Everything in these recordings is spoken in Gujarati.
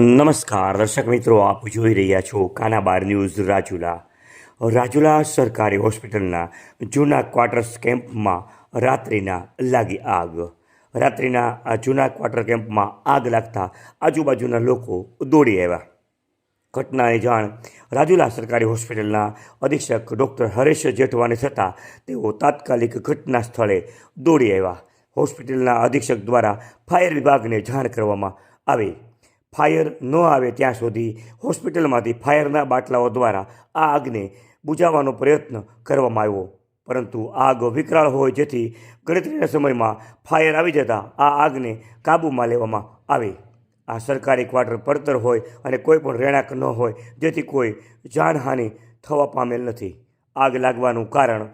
નમસ્કાર. દર્શક મિત્રો, આપ જોઈ રહ્યા છો કાનાબાર ન્યૂઝ રાજુલા. રાજુલા સરકારી હોસ્પિટલના જૂના ક્વાર્ટર્સ કેમ્પમાં રાત્રિના લાગી આગ. રાત્રિના આ જૂના ક્વાર્ટર કેમ્પમાં આગ લાગતા આજુબાજુના લોકો દોડી આવ્યા. ઘટનાની જાણ રાજુલા સરકારી હોસ્પિટલના અધિક્ષક ડૉક્ટર હરેશ જેઠવાને થતાં તેઓ તાત્કાલિક ઘટના સ્થળે દોડી આવ્યા. હોસ્પિટલના અધિક્ષક દ્વારા ફાયર વિભાગને જાણ કરવામાં આવી. ફાયર ન આવે ત્યાં સુધી હોસ્પિટલમાંથી ફાયરના બાટલાઓ દ્વારા આ આગને બુઝાવવાનો પ્રયત્ન કરવામાં આવ્યો. પરંતુ આગ વિકરાળ હોય જેથી ગણતરીના સમયમાં ફાયર આવી જતાં આ આગને કાબૂમાં લેવામાં આવી. આ સરકારી ક્વાર્ટર પડતર હોય અને કોઈ પણ રહેણાંક ન હોય જેથી કોઈ જાનહાનિ થવા પામેલ નથી. આગ લાગવાનું કારણ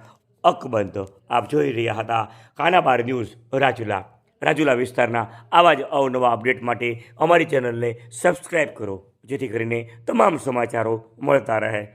અકબંધ. આપ જોઈ રહ્યા હતા કાનાબાર ન્યૂઝ રાજુલા. રાજુલા વિસ્તારના આવા જ અવનવા અપડેટ માટે અમારી ચેનલને સબસ્ક્રાઈબ કરો, જેથી કરીને તમામ સમાચારો મળતા રહે.